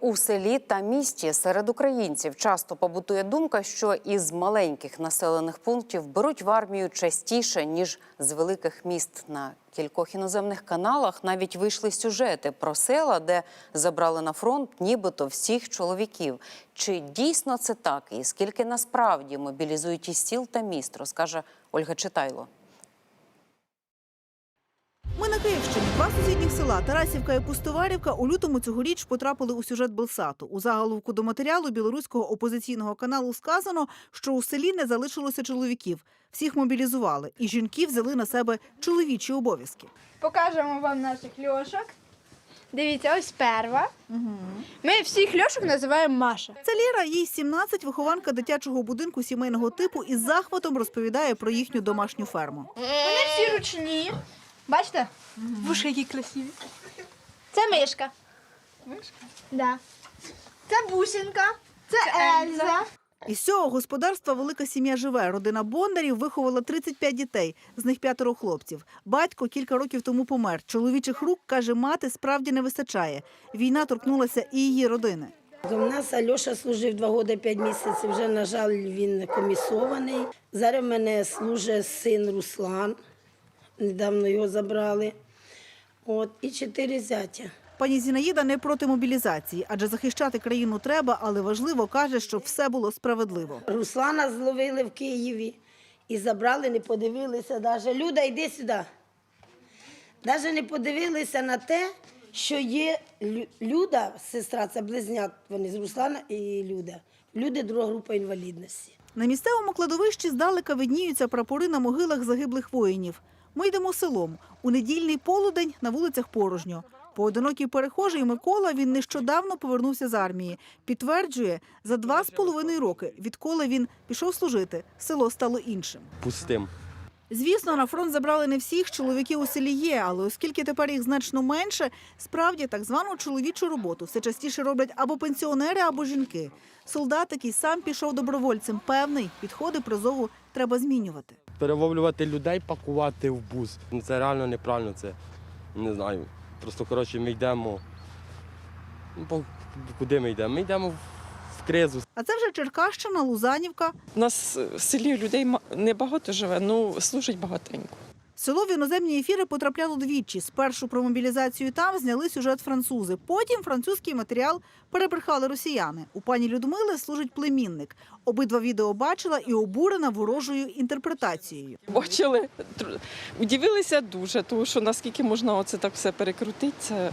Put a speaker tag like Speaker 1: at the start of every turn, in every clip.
Speaker 1: У селі та місті серед українців часто побутує думка, що із маленьких населених пунктів беруть в армію частіше ніж з великих міст. На кількох іноземних каналах навіть вийшли сюжети про села, де забрали на фронт нібито всіх чоловіків. Чи дійсно це так? І скільки насправді мобілізують із сіл та міст, розкаже Ольга Читайло.
Speaker 2: Київщині. Два сусідніх села Тарасівка і Пустоварівка у лютому цьогоріч потрапили у сюжет Белсату. У заголовку до матеріалу білоруського опозиційного каналу сказано, що у селі не залишилося чоловіків. Всіх мобілізували, і жінки взяли на себе чоловічі обов'язки.
Speaker 3: Покажемо вам наших льошок. Дивіться, ось перва. Ми всіх льошок називаємо Маша.
Speaker 2: Це Ліра, їй 17, вихованка дитячого будинку сімейного типу, із захватом розповідає про їхню домашню ферму.
Speaker 3: Вони всі ручні. Бачите? Вушки які красиві. Це мишка. Мишка? Да. Це бусинка. Це, Ельза.
Speaker 2: Із цього господарства велика сім'я живе. Родина Бондарів виховала 35 дітей, з них п'ятеро хлопців. Батько кілька років тому помер. Чоловічих рук, каже мати, справді не вистачає. Війна торкнулася і її родини.
Speaker 4: У нас Альоша служив два роки п'ять місяців. Вже, на жаль, він комісований. Зараз в мене служить син Руслан. Недавно його забрали. От, і чотири зятя.
Speaker 2: Пані Зінаїда не проти мобілізації, адже захищати країну треба, але важливо каже, щоб все було справедливо.
Speaker 4: Руслана зловили в Києві і забрали, не подивилися навіть. Люда, йди сюди. Навіть не подивилися на те, що є Лю- Люда, сестра, це близнят, вони з Руслана і Люда. Люди друга група інвалідності.
Speaker 2: На місцевому кладовищі здалека видніються прапори на могилах загиблих воїнів. Ми йдемо селом. У недільний полудень на вулицях порожньо. Поодинокий перехожий Микола він нещодавно повернувся з армії. Підтверджує, за два з половиною роки, відколи він пішов служити, село стало іншим.
Speaker 5: пустим.
Speaker 2: Звісно, на фронт забрали не всіх, чоловіків у селі є, але оскільки тепер їх значно менше, справді так звану чоловічу роботу все частіше роблять або пенсіонери, або жінки. Солдат, який сам пішов добровольцем, певний, підходи призову треба змінювати.
Speaker 5: Перевовлювати людей, пакувати в бус. Це реально неправильно, це не знаю. Просто коротше ми йдемо. Ну, куди ми йдемо? Ми йдемо в- в кризу.
Speaker 2: А це вже Черкащина, Лузанівка.
Speaker 6: У нас в селі людей ма- небагато живе, ну служить багатенько.
Speaker 2: Село в іноземні ефіри потрапляло двічі. Спершу про мобілізацію там зняли сюжет французи. Потім французький матеріал перебрехали росіяни. У пані Людмили служить племінник. Обидва відео бачила і обурена ворожою інтерпретацією.
Speaker 6: Бачили, удивилися дуже, тому що наскільки можна оце так все перекрутити, це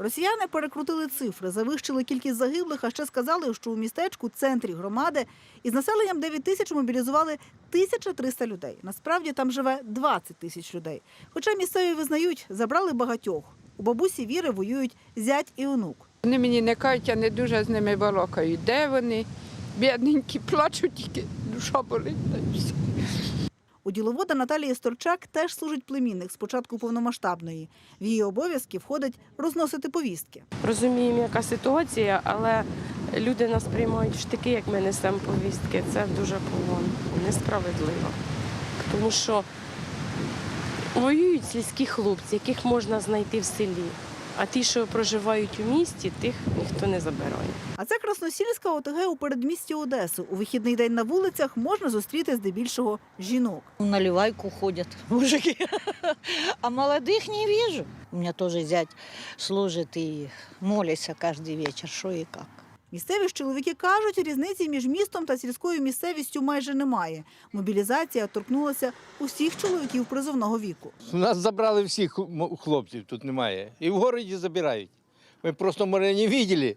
Speaker 2: Росіяни перекрутили цифри, завищили кількість загиблих, а ще сказали, що у містечку, центрі громади, із населенням 9 тисяч мобілізували 1300 людей. Насправді там живе 20 тисяч людей. Хоча місцеві визнають, забрали багатьох. У бабусі Віри воюють зять і онук.
Speaker 7: Вони мені не кажуть, я не дуже з ними балакаю. Де вони? Бідненькі, плачуть, тільки душа болить.
Speaker 2: У діловода Наталії Сторчак теж служить племінник з початку повномасштабної. В її обов'язки входить розносити повістки.
Speaker 8: розуміємо, яка ситуація, але люди нас приймають в штики, як ми несемо повістки. Це дуже погано, несправедливо. Тому що воюють сільські хлопці, яких можна знайти в селі. А ті, що проживають у місті, тих ніхто не забирає.
Speaker 2: А це Красносільська ОТГ у передмісті Одеси. У вихідний день на вулицях можна зустріти здебільшого жінок.
Speaker 9: На лівайку ходять мужики. А молодих не вижу. У мене теж зять служить і моляться кожен вечір, що і как.
Speaker 2: Місцеві ж чоловіки кажуть, різниці між містом та сільською місцевістю майже немає. Мобілізація торкнулася усіх чоловіків призовного віку.
Speaker 10: Нас забрали всіх хлопців, тут немає. І в городі забирають. Ми просто може не бачили.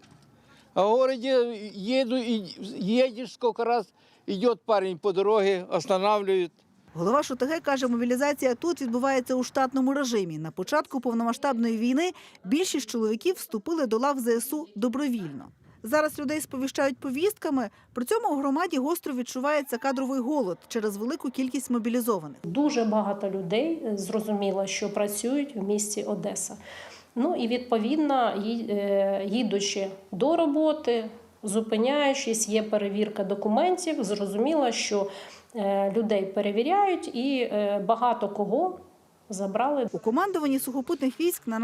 Speaker 10: А в городі їду, і їдеш скільки раз, йде парень по дорозі, останавливають.
Speaker 2: Голова ШУТГ каже, мобілізація тут відбувається у штатному режимі. На початку повномасштабної війни більшість чоловіків вступили до лав ЗСУ добровільно. Зараз людей сповіщають повістками. При цьому у громаді гостро відчувається кадровий голод через велику кількість мобілізованих.
Speaker 11: Дуже багато людей е, зрозуміло, що працюють в місті Одеса. Ну і відповідно, е, їдучи до роботи, зупиняючись, є перевірка документів. Зрозуміло, що е, людей перевіряють, і багато кого забрали
Speaker 2: У командуванні сухопутних військ на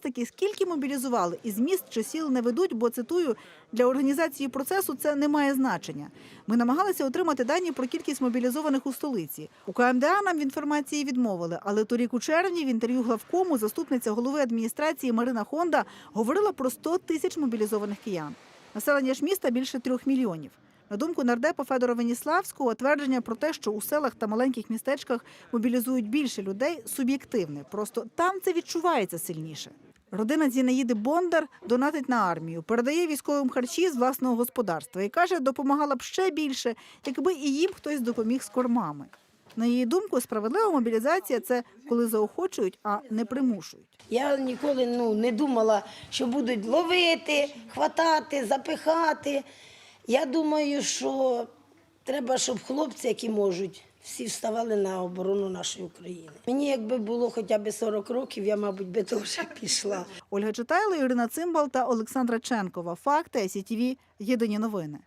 Speaker 2: статистики, скільки мобілізували із міст чи сіл не ведуть, бо цитую для організації процесу це не має значення. Ми намагалися отримати дані про кількість мобілізованих у столиці. У КМДА нам в інформації відмовили, але торік у червні в інтерв'ю главкому заступниця голови адміністрації Марина Хонда говорила про 100 тисяч мобілізованих киян. Населення ж міста більше трьох мільйонів. На думку нардепа Федора Веніславського, твердження про те, що у селах та маленьких містечках мобілізують більше людей, суб'єктивне. Просто там це відчувається сильніше. Родина Зінаїди Бондар донатить на армію, передає військовим харчі з власного господарства і каже, допомагала б ще більше, якби і їм хтось допоміг з кормами. На її думку, справедлива мобілізація це коли заохочують, а не примушують.
Speaker 4: Я ніколи ну, не думала, що будуть ловити, хватати, запихати. Я думаю, що треба, щоб хлопці, які можуть, всі вставали на оборону нашої України. Мені якби було хоча б 40 років, я, мабуть, би теж пішла.
Speaker 2: Ольга Читайло, Ірина Цимбал та Олександра Ченкова. Факти СІТВ. Єдині новини.